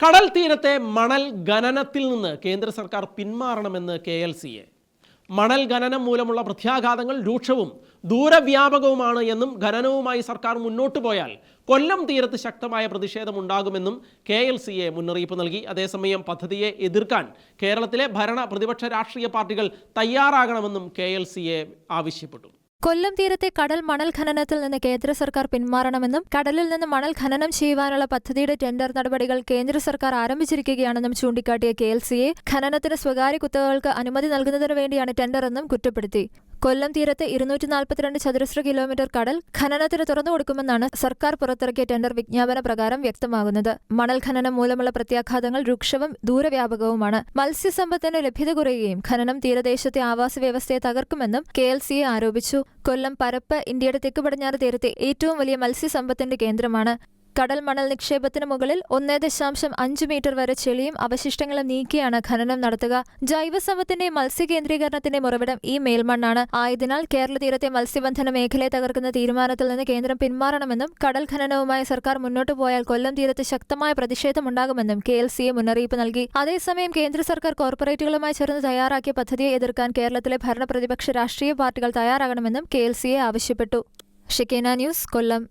കടൽ തീരത്തെ മണൽ ഖനനത്തിൽ നിന്ന് കേന്ദ്ര സർക്കാർ പിന്മാറണമെന്ന് കെ എൽ സി എ മണൽ ഖനനം മൂലമുള്ള പ്രത്യാഘാതങ്ങൾ രൂക്ഷവും ദൂരവ്യാപകവുമാണ് എന്നും ഖനനവുമായി സർക്കാർ മുന്നോട്ടു പോയാൽ കൊല്ലം തീരത്ത് ശക്തമായ പ്രതിഷേധമുണ്ടാകുമെന്നും കെ എൽ സി എ മുന്നറിയിപ്പ് നൽകി. അതേസമയം പദ്ധതിയെ എതിർക്കാൻ കേരളത്തിലെ ഭരണ പ്രതിപക്ഷ രാഷ്ട്രീയ പാർട്ടികൾ തയ്യാറാകണമെന്നും കെ എൽ സി എ ആവശ്യപ്പെട്ടു. കൊല്ലം തീരത്തെ കടൽ മണൽ ഖനനത്തിൽ നിന്ന് കേന്ദ്ര സർക്കാർ പിന്മാറണമെന്നും കടലിൽ നിന്ന് മണൽ ഖനനം ചെയ്യുവാനുള്ള പദ്ധതിയുടെ ടെൻഡർ നടപടികൾ കേന്ദ്ര സർക്കാർ ആരംഭിച്ചിരിക്കുകയാണെന്നും ചൂണ്ടിക്കാട്ടിയ കെ എൽ സിയെ ഖനനത്തിന് സ്വകാര്യ കുത്തകകൾക്ക് അനുമതി നൽകുന്നതിനു വേണ്ടിയാണ് ടെൻഡറെന്നും കുറ്റപ്പെടുത്തി. കൊല്ലം തീരത്ത് ഇരുന്നൂറ്റി നാൽപ്പത്തിരണ്ട് ചതുരശ്ര കിലോമീറ്റർ കടൽ ഖനനത്തിന് തുറന്നു കൊടുക്കുമെന്നാണ് സർക്കാർ പുറത്തിറക്കിയ ടെൻഡർ വിജ്ഞാപന പ്രകാരം വ്യക്തമാകുന്നത്. മണൽ ഖനനം മൂലമുള്ള പ്രത്യാഘാതങ്ങൾ രൂക്ഷവും ദൂരവ്യാപകവുമാണ്. മത്സ്യസമ്പത്തിന് ലഭ്യത കുറയുകയും ഖനനം തീരദേശത്തെ ആവാസ വ്യവസ്ഥയെ തകർക്കുമെന്നും കെ എൽ സി ആരോപിച്ചു. കൊല്ലം പരപ്പ് ഇന്ത്യയുടെ തെക്ക് പടിഞ്ഞാറ് തീരത്തെ ഏറ്റവും വലിയ മത്സ്യസമ്പത്തിന്റെ കേന്ദ്രമാണ്. കടൽ മണൽ നിക്ഷേപത്തിന് മുകളിൽ ഒന്നേ ദശാംശം അഞ്ച് മീറ്റർ വരെ ചെളിയും അവശിഷ്ടങ്ങളും നീക്കിയാണ് ഖനനം നടത്തുക. ജൈവസമ്പത്തിന്റെ മത്സ്യകേന്ദ്രീകരണത്തിന്റെ ഉറവിടം ഈ മേൽമണ്ണാണ്. ആയതിനാൽ കേരള തീരത്തെ മത്സ്യബന്ധന മേഖലയെ തകർക്കുന്ന തീരുമാനത്തിൽ നിന്ന് കേന്ദ്രം പിന്മാറണമെന്നും കടൽ ഖനനവുമായി സർക്കാർ മുന്നോട്ടു പോയാൽ കൊല്ലം തീരത്ത് ശക്തമായ പ്രതിഷേധമുണ്ടാകുമെന്നും കെ എൽ മുന്നറിയിപ്പ് നൽകി. അതേസമയം കേന്ദ്ര സർക്കാർ കോർപ്പറേറ്റുകളുമായി ചേർന്ന് തയ്യാറാക്കിയ പദ്ധതിയെ എതിർക്കാൻ കേരളത്തിലെ ഭരണപ്രതിപക്ഷ രാഷ്ട്രീയ പാർട്ടികൾ തയ്യാറാകണമെന്നും കെ എൽ ആവശ്യപ്പെട്ടു. ഷിക്കേന ന്യൂസ് കൊല്ലം.